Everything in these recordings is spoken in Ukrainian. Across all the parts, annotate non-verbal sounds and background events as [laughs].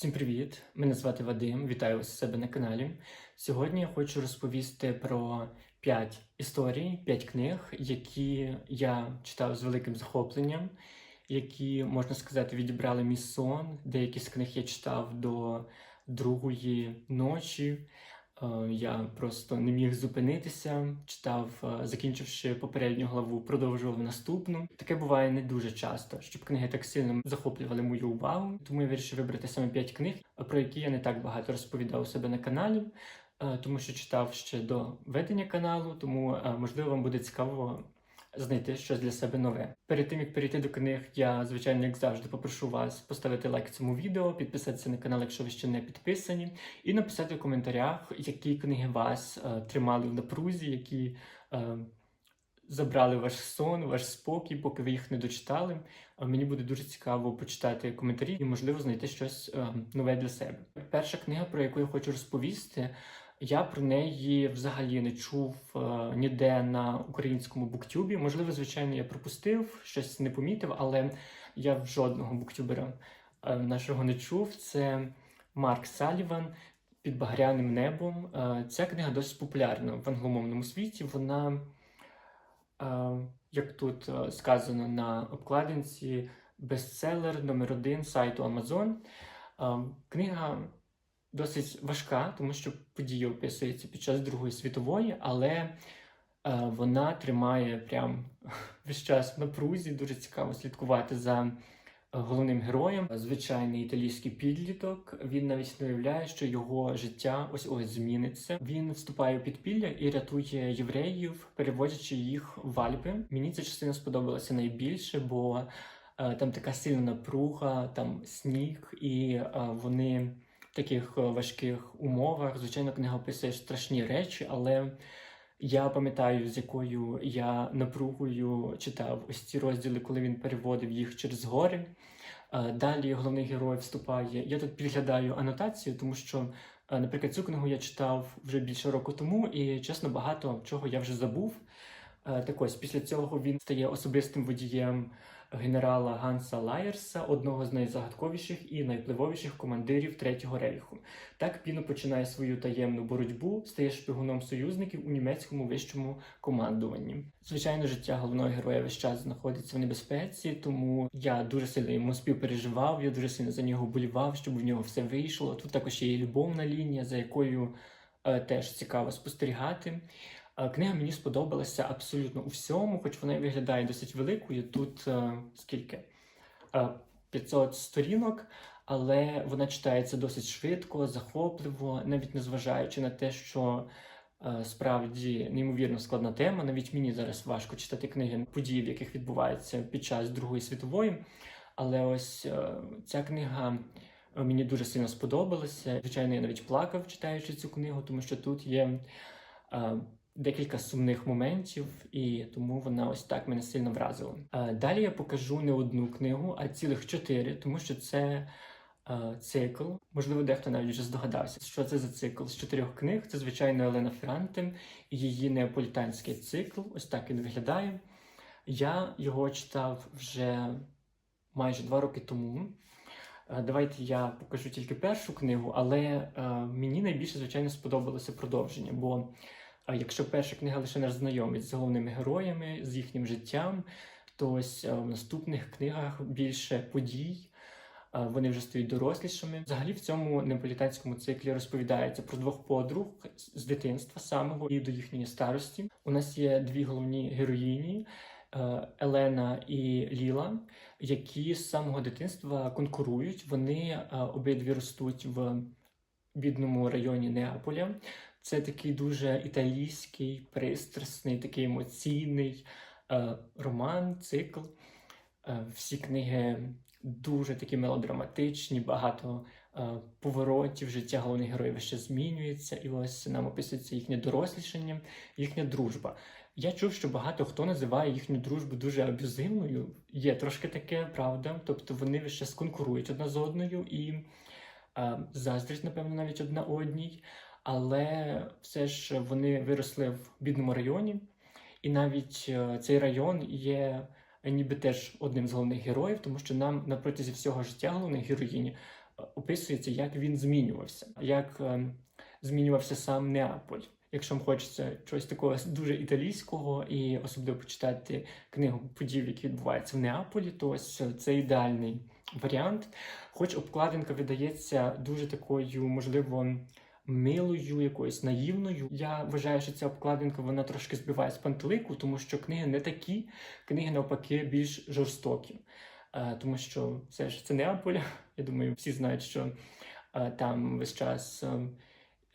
Всім привіт! Мене звати Вадим. Вітаю вас у себе на каналі. Сьогодні я хочу розповісти про 5 історій, 5 книг, які я читав з великим захопленням, які, можна сказати, відібрали мій сон. Деякі з книг я читав до другої ночі. Е, Я просто не міг зупинитися, читав, е, закінчивши попередню главу, продовжував наступну. Таке буває не дуже часто, щоб книги так сильно захоплювали мою увагу. Тому я вирішив вибрати саме 5 книг, про які я не так багато розповідав у себе на каналі, е, тому що читав ще до ведення каналу, тому е, можливо вам буде цікаво. Знайти щось для себе нове. Перед тим як перейти до книг, я звичайно, як завжди, попрошу вас поставити лайк цьому відео, підписатися на канал, якщо ви ще не підписані, і написати в коментарях, які книги вас е, тримали в напрузі, які е, забрали ваш сон, ваш спокій, поки ви їх не дочитали. Мені буде дуже цікаво почитати коментарі і, можливо, знайти щось е, нове для себе. Перша книга, про яку я хочу розповісти. Я про неї взагалі не чув е, ніде на українському буктюбі. Можливо, звичайно, я пропустив, щось не помітив, але я в жодного буктюбера е, нашого не чув. Це Марк Саліван під багряним небом. Е, ця книга досить популярна в англомовному світі. Вона, е, як тут е, сказано на обкладинці, бестселер номер один сайту Amazon. Е, Книга досить важка, тому що подія описується під час Другої світової, але е, вона тримає прям [laughs] весь час напрузі. Дуже цікаво слідкувати за е, головним героєм. Звичайний італійський підліток. Він навіть не уявляє, що його життя ось ось зміниться. Він вступає у підпілля і рятує євреїв, переводячи їх в Альпи. Мені ця частина сподобалася найбільше, бо е, там така сильна напруга, там сніг, і вони таких е, важких умовах. Звичайно, книга описує страшні речі, але я пам'ятаю, з якою я напругою читав ось ці розділи, коли він переводив їх через гори. Е, Далі головний герой вступає. Я тут підглядаю анотацію, тому що, е, наприклад, цю книгу я читав вже більше року тому, і чесно, багато чого я вже забув. Так ось після цього він стає особистим водієм генерала Ганса Лаєрса, одного з найзагадковіших і найвпливовіших командирів Третього рейху. Так Піно починає свою таємну боротьбу, стає шпигуном союзників у німецькому вищому командуванні. Звичайно, життя головного героя весь час знаходиться в небезпеці, тому я дуже сильно йому співпереживав, я дуже сильно за нього болівав, щоб в нього все вийшло. Тут також є і любовна лінія, за якою е, теж цікаво спостерігати. Е, Книга мені сподобалася абсолютно у всьому, хоч вона виглядає досить великою. Тут е, скільки? Е, 500 сторінок, але вона читається досить швидко, захопливо, навіть незважаючи на те, що е, справді неймовірно складна тема. Навіть мені зараз важко читати книги події, в яких відбуваються під час Другої світової. Але ось е, ця книга е, мені дуже сильно сподобалася. Звичайно, я навіть плакав, читаючи цю книгу, тому що тут є. е, декілька сумних моментів, і тому вона ось так мене сильно вразила. Е, Далі я покажу не одну книгу, а цілих чотири, тому що це е, цикл. Можливо, дехто навіть вже здогадався, що це за цикл з чотирьох книг. Це, звичайно, Елена Франте і її неаполітанський цикл. Ось так він виглядає. Я його читав вже майже два роки тому. Е, Давайте я покажу тільки першу книгу, але мені найбільше, звичайно, сподобалося продовження. Бо е, якщо перша книга лише нас знайомить з головними героями, з їхнім життям, то ось е, в наступних книгах більше подій. Вони вже стають дорослішими. Взагалі, в цьому неаполітанському циклі розповідається про двох подруг з дитинства самого і до їхньої старості. У нас є дві головні героїні е, Елена і Ліла, які з самого дитинства конкурують. Вони е, обидві ростуть в бідному районі Неаполя. Це такий дуже італійський, пристрасний, такий емоційний е, роман, цикл. Е, всі книги дуже такі мелодраматичні, багато е, поворотів, життя головних героїв ще змінюється, і ось нам описується їхнє дорослішання, їхня дружба. Я чув, що багато хто називає їхню дружбу дуже аб'юзивною. Є трошки таке, правда. Тобто вони весь час конкурують одна з одною і е, заздрять, напевно, навіть одна одній. Але все ж вони виросли в бідному районі, і навіть е, цей район є ніби теж одним з головних героїв, тому що нам на протязі всього життя головних героїні описується, як він змінювався, як е, змінювався сам Неаполь. Якщо вам хочеться чогось такого дуже італійського і особливо почитати книгу подій, які відбуваються в Неаполі, то ось це ідеальний варіант. Хоч обкладинка видається дуже такою, можливо, милою, якоюсь наївною. Я вважаю, що ця обкладинка вона трошки збиває з пантелику, тому що книги не такі, книги навпаки більш жорстокі. Е, Тому що все ж це Неаполь. [laughs] Я думаю, всі знають, що е, там весь час. е,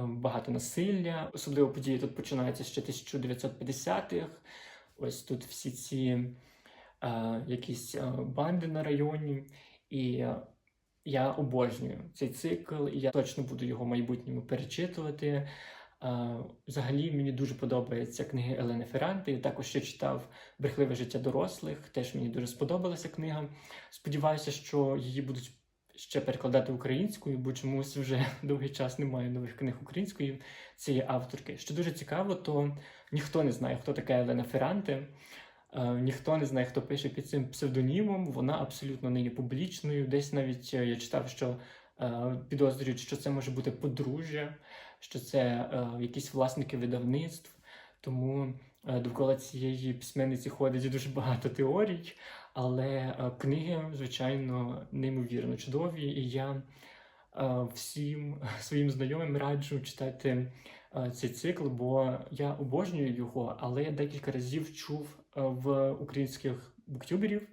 Багато насилля, особливо події тут починаються ще 1950-х. Ось тут всі ці е, якісь банди на районі. І я обожнюю цей цикл, і я точно буду його в майбутньому перечитувати. Взагалі мені дуже подобаються книги Елени Ферранти. Я також ще читав Брехливе життя дорослих. Теж мені дуже сподобалася книга. Сподіваюся, що її будуть ще перекладати українською, бо чомусь вже [laughs] довгий час немає нових книг української цієї авторки. Що дуже цікаво, то ніхто не знає, хто така Елена Ферранте. Е, Ніхто не знає, хто пише під цим псевдонімом. Вона абсолютно є публічною. Десь навіть е, я читав, що е, підозрюють, що це може бути подружжя, що це якісь власники видавництв. Тому довкола цієї письменниці ходить дуже багато теорій, але книги, звичайно, неймовірно чудові. І я всім своїм знайомим раджу читати е, цей цикл, бо я обожнюю його, але я декілька разів чув е, в українських буктюберів,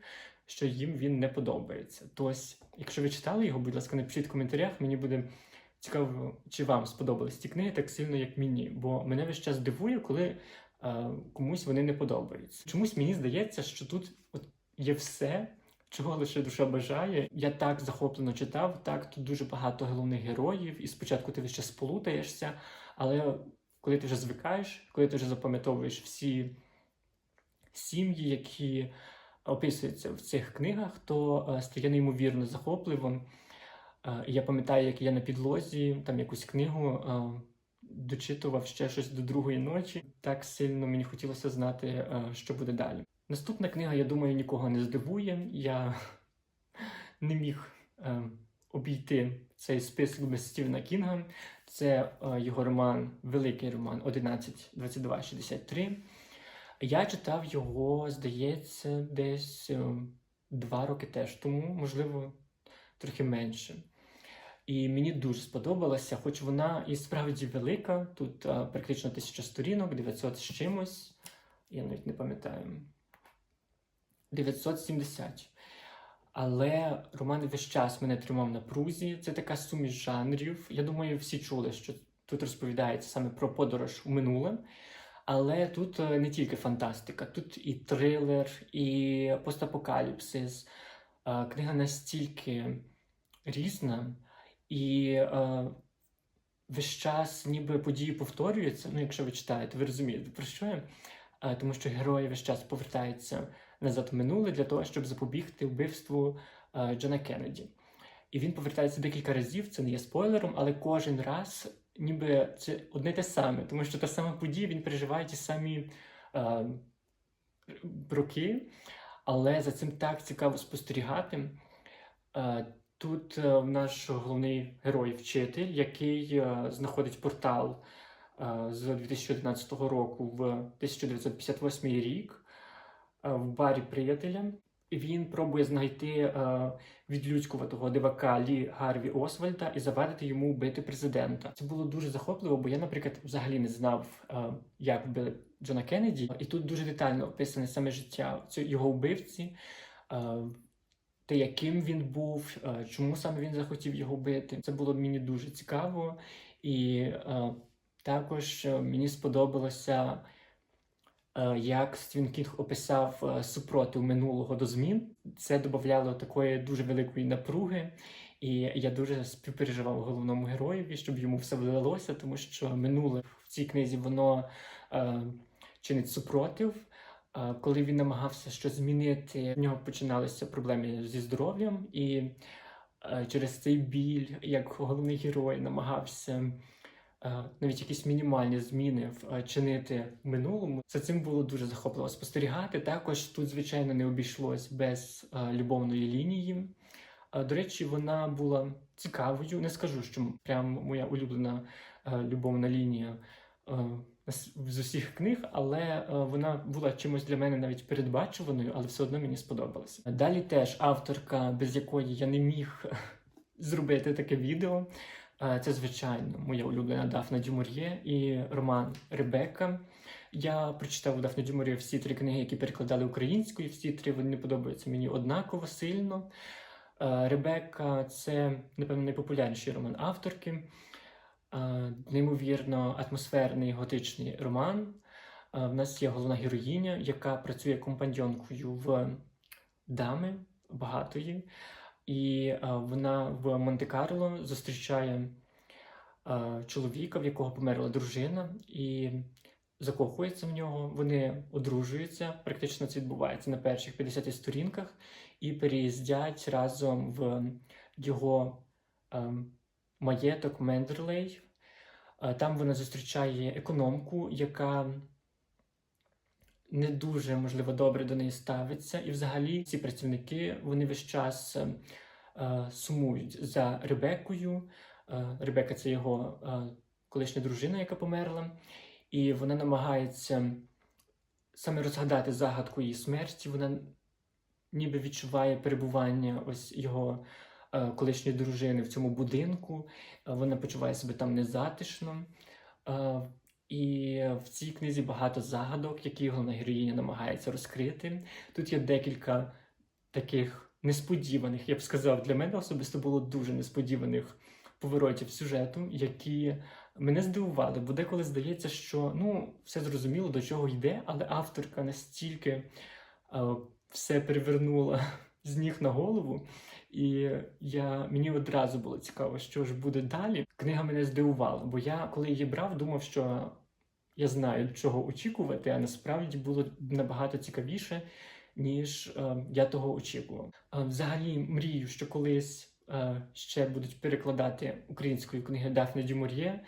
що їм він не подобається. Тож, якщо ви читали його, будь ласка, напишіть в коментарях. Мені буде цікаво, чи вам сподобались ці книги так сильно, як мені. Бо мене весь час дивує, коли е, комусь вони не подобаються. Чомусь мені здається, що тут от є все. Чого лише душа бажає. Я так захоплено читав, так тут дуже багато головних героїв, і спочатку ти час сполутаєшся, але коли ти вже звикаєш, коли ти вже запам'ятовуєш всі сім'ї, які описуються в цих книгах, то е, стає неймовірно захопливим. Е, Я пам'ятаю, як я на підлозі там якусь книгу е, дочитував ще щось до другої ночі. Так сильно мені хотілося знати, що буде далі. Наступна книга, я думаю, нікого не здивує. Я [laughs] не міг е, обійти цей список без Стівена Кінга. Це е, його роман, великий роман 11.22.63. Я читав його, здається, десь е, два роки теж тому, можливо, трохи менше. І мені дуже сподобалася, хоч вона і справді велика. Тут е, практично тисяча сторінок, 900 з чимось. Я навіть не пам'ятаю. 970. Але роман весь час мене тримав на прузі. Це така суміш жанрів. Я думаю, всі чули, що тут розповідається саме про подорож у минуле. Але тут е, не тільки фантастика, тут і трилер, і постапокаліпсис. Е, Книга настільки різна, і е, весь час ніби події повторюються. Ну, якщо ви читаєте, ви розумієте, про що я? Тому що герої весь час повертаються назад в минуле для того, щоб запобігти вбивству е, Джона Кеннеді. І він повертається декілька разів, це не є спойлером, але кожен раз ніби це одне те саме, тому що та сама подія він переживає ті самі е, роки, але за цим так цікаво спостерігати. Е, тут е, наш головний герой вчитель, який е, знаходить портал е, з 2011 року в 1958 рік в барі приятеля. Він пробує знайти е, відлюдькуватого дивака Лі Гарві Освальда і завадити йому вбити президента. Це було дуже захопливо, бо я, наприклад, взагалі не знав, е, як вбили Джона Кеннеді. І тут дуже детально описане саме життя його вбивці, е, те, яким він був, е, чому саме він захотів його вбити. Це було мені дуже цікаво. І е, також е, мені сподобалося. Е, Як Стівен Кінг описав е, супротив минулого до змін, це додавало такої дуже великої напруги, і я дуже співпереживав головному героєві, щоб йому все вдалося, тому що минуле в цій книзі воно е, чинить супротив. Е, коли він намагався щось змінити, в нього починалися проблеми зі здоров'ям, і е, через цей біль, як головний герой, намагався навіть якісь мінімальні зміни в- е, в минулому. За цим було дуже захопливо спостерігати. Також тут, звичайно, не обійшлось без е, любовної лінії. Е, До речі, вона була цікавою. Не скажу, що прям моя улюблена е, любовна лінія е, з усіх книг, але е, вона була чимось для мене навіть передбачуваною, але все одно мені сподобалося. Далі теж авторка, без якої я не міг [laughs] зробити таке відео. Е, Це, звичайно, моя улюблена Дафна Дюмур'є і роман Ребекка. Я прочитав у Дафни Дюмур'є всі три книги, які перекладали українською. Всі три вони подобаються мені однаково сильно. Е, Ребекка це, напевно, найпопулярніший роман авторки. Е, Неймовірно атмосферний готичний роман. В нас є головна героїня, яка працює компаньонкою в дами багатої. І е, вона в Монте-Карло зустрічає е, чоловіка, в якого померла дружина, і закохується в нього. Вони одружуються. Практично це відбувається на перших 50 сторінках, і переїздять разом в його е, маєток Мендерлей. Там вона зустрічає економку, яка не дуже можливо добре до неї ставиться. І взагалі ці працівники вони весь час е, е, сумують за Ребекою. Е, Ребека це його е, колишня дружина, яка померла, і вона намагається саме розгадати загадку її смерті. Вона ніби відчуває перебування ось його е, колишньої дружини в цьому будинку. Е, Вона почуває себе там незатишно. І в цій книзі багато загадок, які головна героїня намагається розкрити. Тут є декілька таких несподіваних, я б сказав, для мене особисто було дуже несподіваних поворотів сюжету, які мене здивували, бо деколи здається, що ну все зрозуміло, до чого йде, але авторка настільки е, все перевернула [laughs] з ніг на голову. І я, мені одразу було цікаво, що ж буде далі. Книга мене здивувала, бо я, коли її брав, думав, що я знаю, чого очікувати, а насправді було набагато цікавіше, ніж е, я того очікував. Е, взагалі, мрію, що колись е, ще будуть перекладати українською книги Дафни Дюмур'є.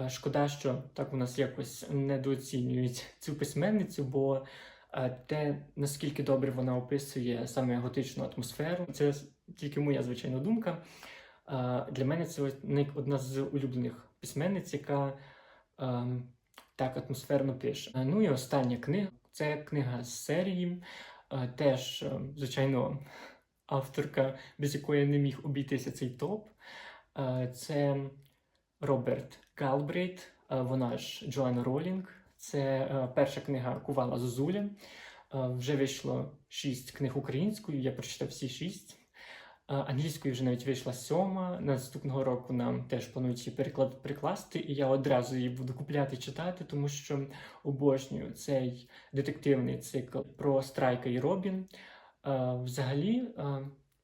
Е, Шкода, що так у нас якось недооцінюють цю письменницю, бо е, те, наскільки добре вона описує саме готичну атмосферу, це тільки моя звичайна думка. Е, Для мене це одна з улюблених письменниць, яка е, так атмосферно пише. Е, Ну і остання книга це книга з серії. Е, Теж, е, звичайно, авторка, без якої не міг обійтися цей топ. Це Роберт Галбрейт, е, вона ж Джоанна Ролінг. Це перша книга Кувала Зозуля. Вже вийшло шість книг українською, я прочитав всі шість. Англійською вже навіть вийшла сьома. Наступного року нам теж планують її переклад прикласти, і я одразу її буду купляти читати, тому що обожнюю цей детективний цикл про Страйка і Робін. Взагалі,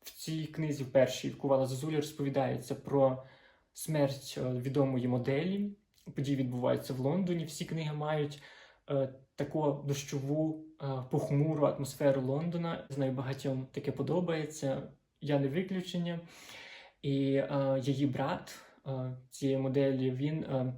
в цій книзі в першій Кувала Зозуля розповідається про смерть е, відомої моделі. Події відбуваються в Лондоні. Всі книги мають е, таку дощову, е, похмуру атмосферу Лондона. Знаю, багатьом таке подобається. Я не виключення. І е, її брат е, цієї моделі він е,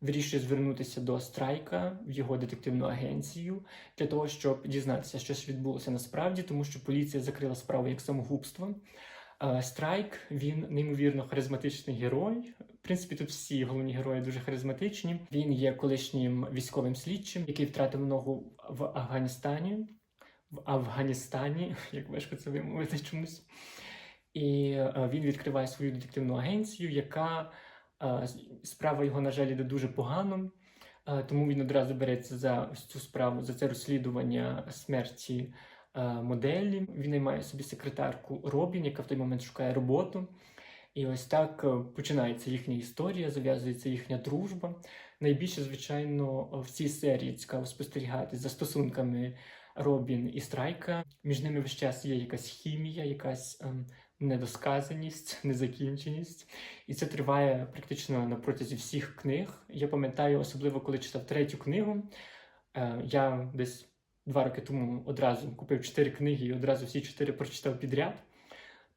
вирішує звернутися до Страйка в його детективну агенцію для того, щоб дізнатися, що ж відбулося насправді, тому що поліція закрила справу як самогубство. Е, Страйк він неймовірно харизматичний герой. В принципі, тут всі головні герої дуже харизматичні. Він є колишнім військовим слідчим, який втратив ногу в Афганістані. В Афганістані, [laughs] як важко це вимовити чомусь. І е, він відкриває свою детективну агенцію, яка е, справа його, на жаль, іде дуже погано. Е, Тому він одразу береться за цю справу, за це розслідування смерті моделі. Він наймає собі секретарку Робін, яка в той момент шукає роботу. І ось так починається їхня історія, зав'язується їхня дружба. Найбільше, звичайно, в цій серії цікаво спостерігати за стосунками Робін і Страйка. Між ними весь час є якась хімія, якась ем, недосказаність, [laughs] незакінченість. І це триває практично на протязі всіх книг. Я пам'ятаю, особливо коли читав третю книгу. Е, я десь два роки тому одразу купив чотири книги і одразу всі чотири прочитав підряд.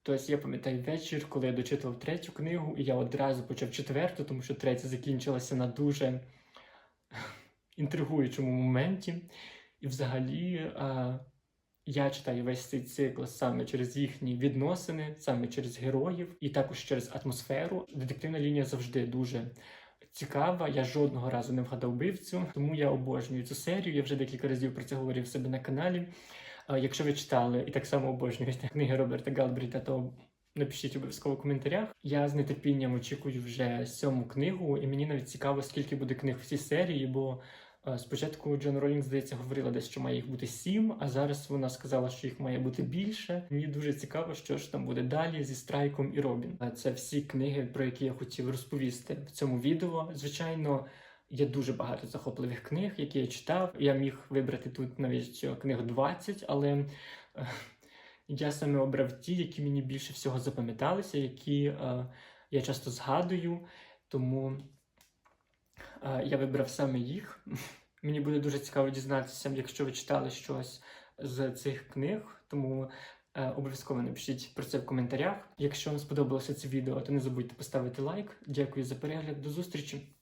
Тобто я пам'ятаю вечір, коли я дочитував третю книгу, і я одразу почав четверту, тому що третя закінчилася на дуже [laughs] інтригуючому моменті. І взагалі, е, Я читаю весь цей цикл саме через їхні відносини, саме через героїв і також через атмосферу. Детективна лінія завжди дуже цікава. Я жодного разу не вгадав вбивцю, тому я обожнюю цю серію. Я вже декілька разів про це говорив себе на каналі. Е, Якщо ви читали і так само обожнюєте [laughs] книги Роберта Галбріта, то напишіть обов'язково в коментарях. Я з нетерпінням очікую вже сьому книгу, і мені навіть цікаво, скільки буде книг в цій серії, бо спочатку Джон Ролінг, здається, говорила десь, що має їх бути сім, а зараз вона сказала, що їх має бути більше. Мені дуже цікаво, що ж там буде далі зі Страйком і Робін. Е, Це всі книги, про які я хотів розповісти в цьому відео. Звичайно. Є дуже багато захопливих книг, які я читав. Я міг вибрати тут навіть книг 20, але е, я саме обрав ті, які мені більше всього запам'яталися, які е, я часто згадую. Тому е, я вибрав саме їх. [laughs] Мені буде дуже цікаво дізнатися, якщо ви читали щось з цих книг. Тому е, обов'язково напишіть про це в коментарях. Якщо вам сподобалося це відео, то не забудьте поставити лайк. Дякую за перегляд. До зустрічі!